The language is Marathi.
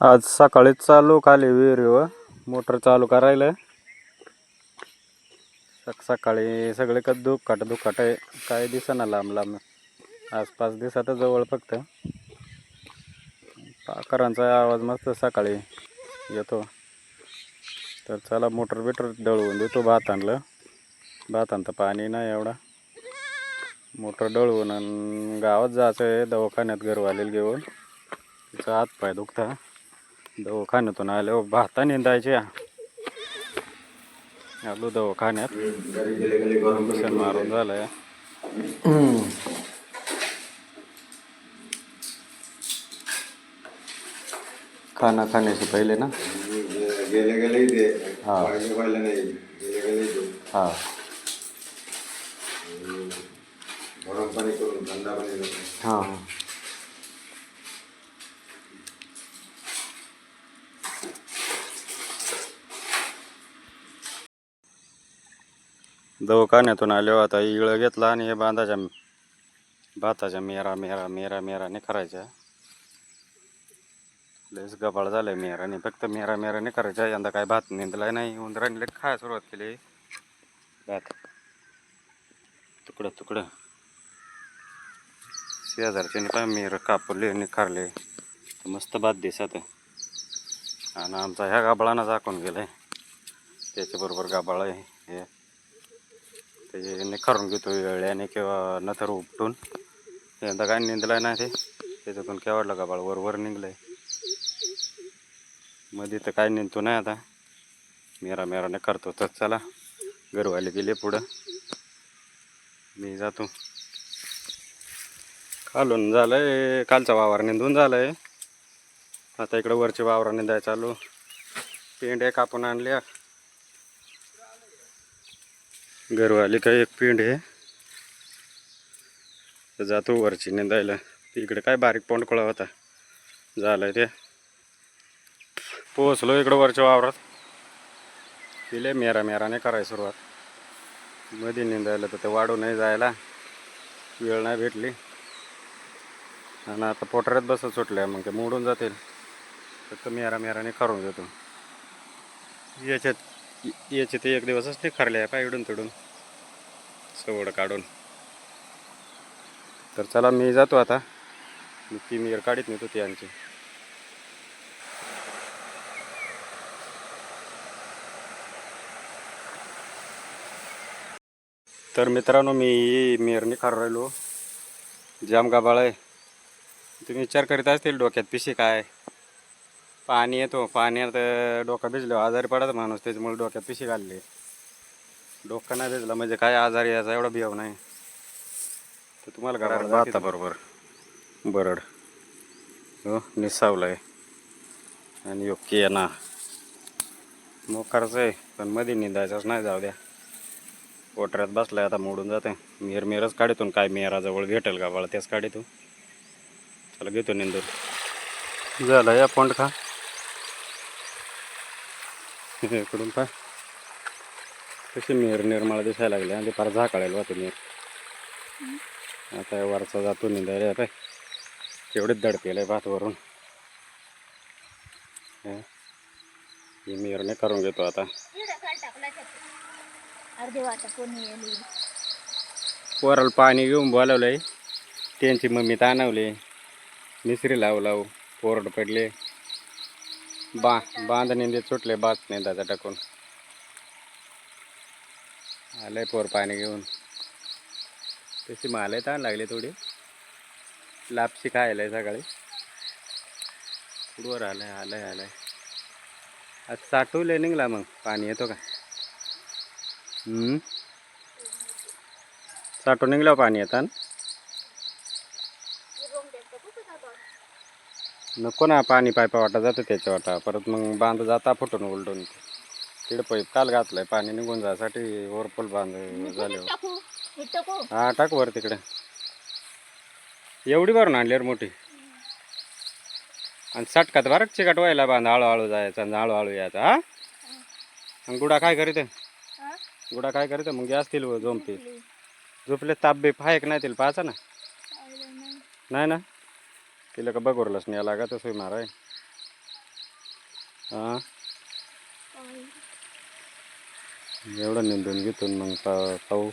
आज सकाळीच चालू खाली विहिरीवर. मोटर चालू करायला सक सकाळी सगळे कद दुःखाट दुखाट आहे. काय दिसेना लांब लांब. आसपास दिसत जवळ फक्त. पाखरांचा आवाज मस्त सकाळी येतो. तर चला मोटर बिटर दळवून देतो भात आणलं भात आणतं पाणी नाही एवढा. मोटर दळवून आणि गावात जायचं आहे दवाखान्यात घरवालेला घेऊन. तिचा हात पाय दुखता. दवाखान्यातून आल्यावर भाता निंदायचे आलो दवाखान्यात. मिशन मारून झालंय. खाना खाण्याचे पहिले ना? गेले गेले इथे हा. पाहिलं नाही गेले गेले इथे हा गरम पाणी करून पाणी हा. दवाखान्यातून आलो आता इळ घेतला आणि हे बांधाच्या भाताच्या मेरा मेरा मेरा मेराने करायच्या. लयच गबाळ झालंय मेराने फक्त मेरा मेराने करायच्या. यंदा काय भात निंदलाय नाही. उंदराने खायला सुरुवात केली. भात. तुकडं तुकडं. शेजारच्याने काय मेर कापले निखारले मस्त भात दिसत. आणि आमचा ह्या गाबळानं झाकून गेलाय. त्याच्याबरोबर गाबाळ आहे. हे ते करून घेतो वेळ्याने किंवा नथर उपटून. यंदा काय निंदला नाही ते त्याच्यातून केवळ का बाळ वर वर निघलंय. मध्ये तर काय निंदतो नाही आता. मेरा मेराने करतो तर चला घरवाले गेले पुढं. मी जातो. खालून झालंय कालचा वावर निंदून झालंय. आता इकडं वरचे वावर निंदाय चालू. पेंड्या कापून आणल्या. घरवाली काय एक पिंड आहे. जातो वरची निंदायला. इकडे काय बारीक पोंडकोळा होता. झालाय ते. पोहोचलो इकडं वरच्या वावरात. तिले मेरा मेराने कराय सुरुवात. मध्ये निंदायला तर ते वाढू नाही जायला. वेळ नाही भेटली. आणि आता पोटऱ्यात बसत सुटल्या मग ते मोडून जातील. फक्त मेरा मेराने करून देतो. याच्यात याचे ते एक दिवसच ते खरले आहे पाय इडून तिडून. सवड काढून. तर चला मी जातो आता. ती मिर काढीत नेतो ती यांची तर मित्रांनो मी मिरणी निखारू राहिलो. जाम गाबाळ आहे. तुम्ही विचार करीत असतील डोक्यात पिशी काय? पाणी येतो पाण्यात डोका भिजलो आजारी पडत माणूस त्याच्यामुळे डोक्यात पिशी घालली. डोकं नाही भिजलं म्हणजे काय आजारी याचा एवढा भिव नाही. तर तुम्हाला करायला आता बरोबर. बरड. हो निसावलं आहे आणि योग्य आहे ना मोकारचं आहे पण मध्ये निंदायचंच नाही जाऊ द्या. पोटऱ्यात बसलाय आता मोडून जाते मिर मिरच काढितून काय मिराजवळ भेटेल का बाळा तेच काढितो चला घेतो निंदून. झालं या पोंड खा इकडून पा कशी मिर निर्मळ दिसायला लागली आणि फार झाकाळेल होते मिर आता वरचा जातो निंदायला पाय तेवढीच दडपेल आहे भातवरून हे मिरने करून घेतो आता. पोराला पाणी घेऊन बोलावलंय. त्यांची मम्मी ताणवली. मिसरी लावू लावू पोरड पडले. बा बांध निंदे सुटले बात नेंदाचा टाकून आलंय पोर पाणी घेऊन. तशी मालय ताण लागली थोडी. लापशी खायलाय सकाळी. वर आलंय आलंय आलंय. आज साठवले निघला मग. पाणी येतो का? साठवून निघलं पाणी येतात नको ना पाणी पायपा वाटा जातं त्याच्या वाटा. परत मग बांध जाता फुटून उलटून. तिकडे पैप काल घातलंय पाणी निघून जायसाठी ओरफुल बांध झाले हा टाक वर तिकडे. एवढी भरून आणली रे मोठी. आणि सटकात बरं चिकट व्हायला बांध हळूहळू जायचा आणि हळूहळू यायचा हा? आणि गुडा काय करीत? गुडा काय करीत? मग असतील झोमते झोपले. ताप बीप आहे का नाही तिला? पाहायचा ना. नाही ना? तिला का बघवरलंच नाही लागत सोय माराय? हा? एवढं निंदून घेतो मग पाहू.